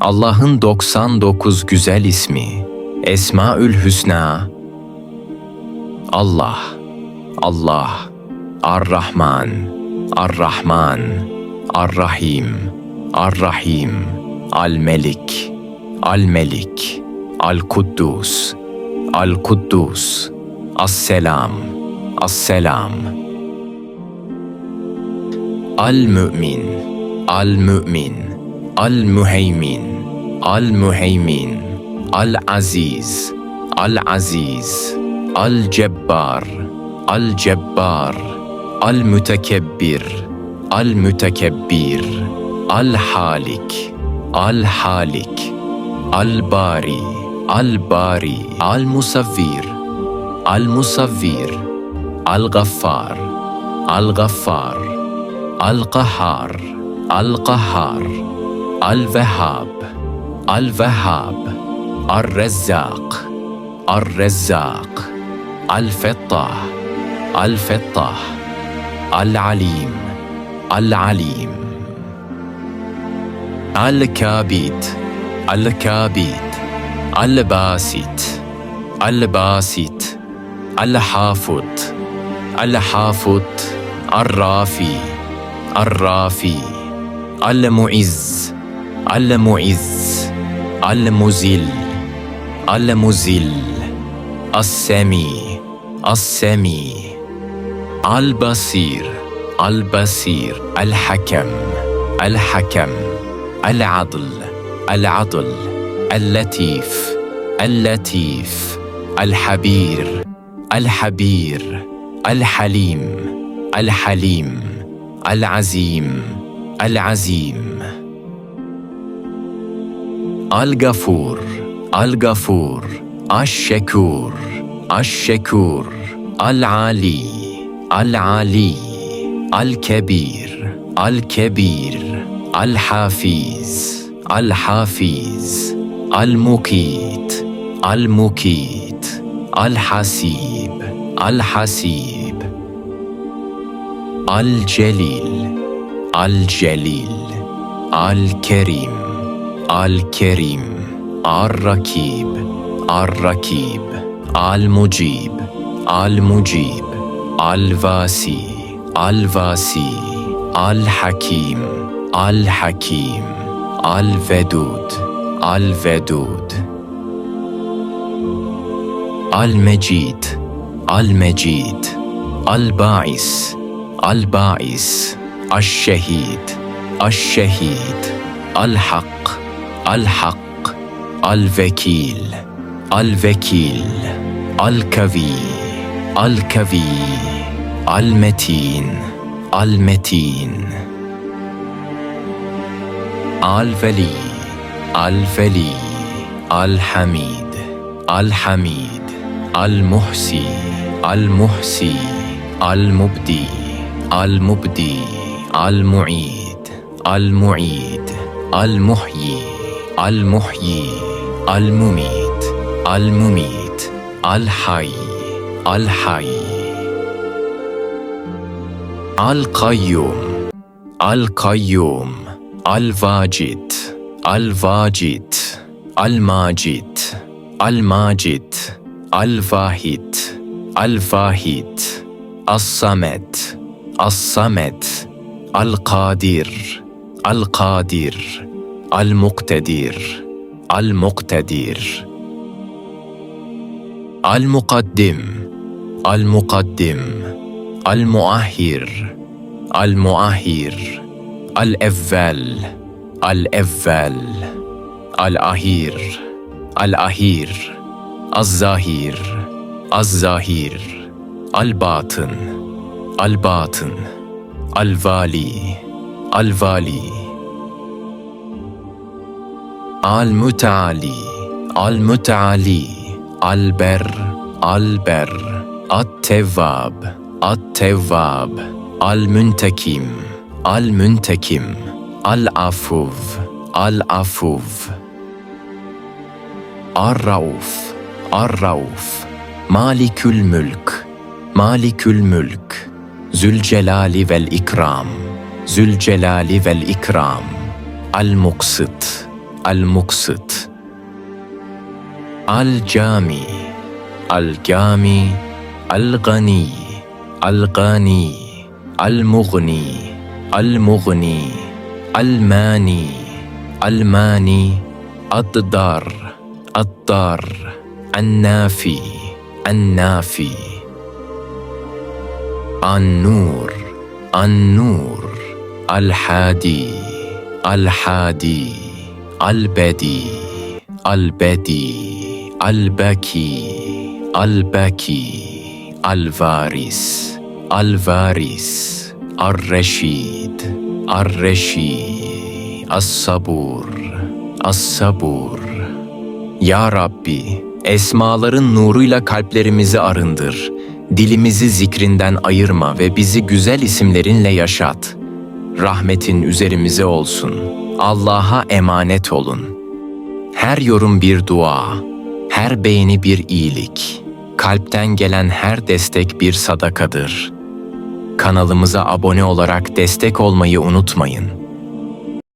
Allah'ın 99 güzel ismi. Esmaül Hüsna. Allah, Allah, Ar-Rahman, Ar-Rahman, Ar-Rahim, Ar-Rahim, Al-Melik, Al-Melik, Al-Kuddus, Al-Kuddus, As-Selam, As-Selam. Al-Mü'min, Al-Mü'min, المهيمن المهيمن العزيز العزيز الجبار الجبار المتكبر المتكبر الحالك الحالك الباري الباري المصفير المصفير الغفار الغفار القهار القهار, القهار الوهاب الوهاب الرزاق الرزاق الفطه الفطه العليم العليم. الكابيت الكابيت الباسط الباسط الحافظ الحافظ الرافي الرافي المعز. على معز على مزيل على مزيل السامي السامي. البصير البصير. الحكم الحكم. العدل العدل. اللطيف اللطيف. الحبير الحبير. الحليم الحليم. العزيم العزيم, العزيم. الغفور الغفور الشكور الشكور العالي العالي الكبير الكبير الحافيز الحافيز المقيت المقيت الحسيب الحسيب الجليل الجليل الكريم. الكريم الركيب الركيب المجيب المجيب الفاسي الفاسي الحكيم الحكيم الفدود الفدود المجيد المجيد الباعث الباعث الشهيد الشهيد الحق. الحق الوكيل الوكيل الكفي الكفي المتين المتين. الفلي الفلي الحميد الحميد المحسي المحسي المبدي المبدي المعيد المعيد المحيي. المحيي المميت المميت الحي الحي. القيوم القيوم الواجد الواجد الماجد الماجد الفاهد الفاهد الصمد الصمد القادر القادر. المقتدير المقتدير المقدم المقدم المؤهر المؤهر الأفال الأفال الأهير الأهير الظهير الظهير الباطن الباطن الفالي الفالي Al-Mutaali, Al-Mutaali, Al-Ber, Al-Ber, At-Tevvab, At-Tevvab, Al-Muntakim, Al-Muntakim, Al-Afuv, Al-Afuv, Ar-Rauf, Ar-Rauf, Malikül Mülk, Malikül Mülk, Zülcelali vel İkram, Zülcelali vel İkram, Al-Muqsit, المقسط. الجامي الجامي الغني الغني المغني المغني الماني الماني الضار الضار النافي النافي. النور النور الحادي الحادي. Albedi, Albedi, Albeki, Albeki, Alvaris, Alvaris, Arreşid, Arreşi, As-Sabur, As-Sabur. Ya Rabbi, esmaların nuruyla kalplerimizi arındır. Dilimizi zikrinden ayırma ve bizi güzel isimlerinle yaşat.'' Rahmetin üzerimize olsun. Allah'a emanet olun. Her yorum bir dua, her beğeni bir iyilik. Kalpten gelen her destek bir sadakadır. Kanalımıza abone olarak destek olmayı unutmayın.